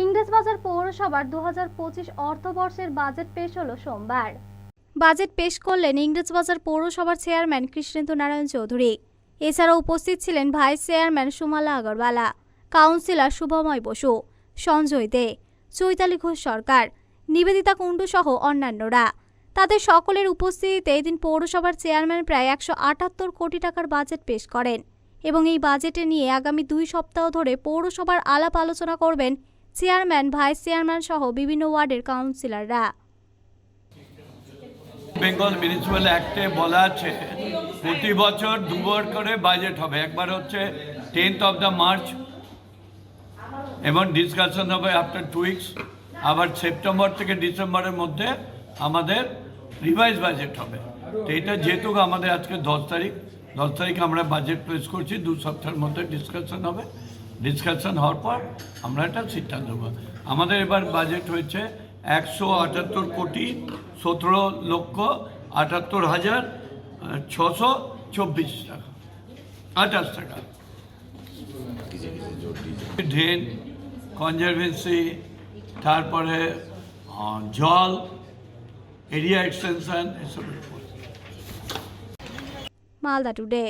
ইংরেজবাজার পৌরসভার দু হাজার পঁচিশ অর্থবর্ষের বাজেট পেশ হলো সোমবার। বাজেট পেশ করলেন ইংরেজবাজার পৌরসভার চেয়ারম্যান কৃষ্ণেন্দু নারায়ণ চৌধুরী। এছাড়াও উপস্থিত ছিলেন vice chairman Sumala Agarwala, councillor Subhamoy Basu, Sanjay Dey, Chaitali Ghosh Sarkar, Nivedita Kundu সহ অন্যান্যরা। তাদের সকলের উপস্থিতিতে এদিন পৌরসভার চেয়ারম্যান প্রায় একশো আটাত্তর কোটি টাকার বাজেট পেশ করেন এবং এই বাজেটে নিয়ে আগামী দুই সপ্তাহ ধরে পৌরসভার আলাপ আলোচনা করবেন চেয়ারম্যান, ভাইস চেয়ারম্যান সহ বিভিন্ন ওয়ার্ডের কাউন্সিলররা। বেঙ্গল মিউনিসিপ্যাল অ্যাক্টে বলা আছে, প্রতি বছর দুবার করে বাজেট হবে। একবার হচ্ছে টেন্থ অফ দ্য মার্চ, এবং ডিসকাশন হবে আফটার টু উইকস। আবার সেপ্টেম্বর থেকে ডিসেম্বরের মধ্যে আমাদের রিভাইজ বাজেট হবে। তো এটা যেহেতু আমাদের আজকে দশ তারিখ দশ তারিখ আমরা বাজেট প্লেস করছি, দু সপ্তাহের মধ্যে ডিসকাশন হবে। ডিসকাশন হওয়ার পর আমরা একটা সিদ্ধান্ত নেব। আমাদের এবার বাজেট হয়েছে একশো আটাত্তর কোটি সতেরো লক্ষ আটাত্তর হাজার ছশো চব্বিশ টাকা, আঠাশ টাকা। ড্রেন কনজারভেন্সি তারপরে জল এরিয়া এক্সটেনশন এসব মালদা টুডে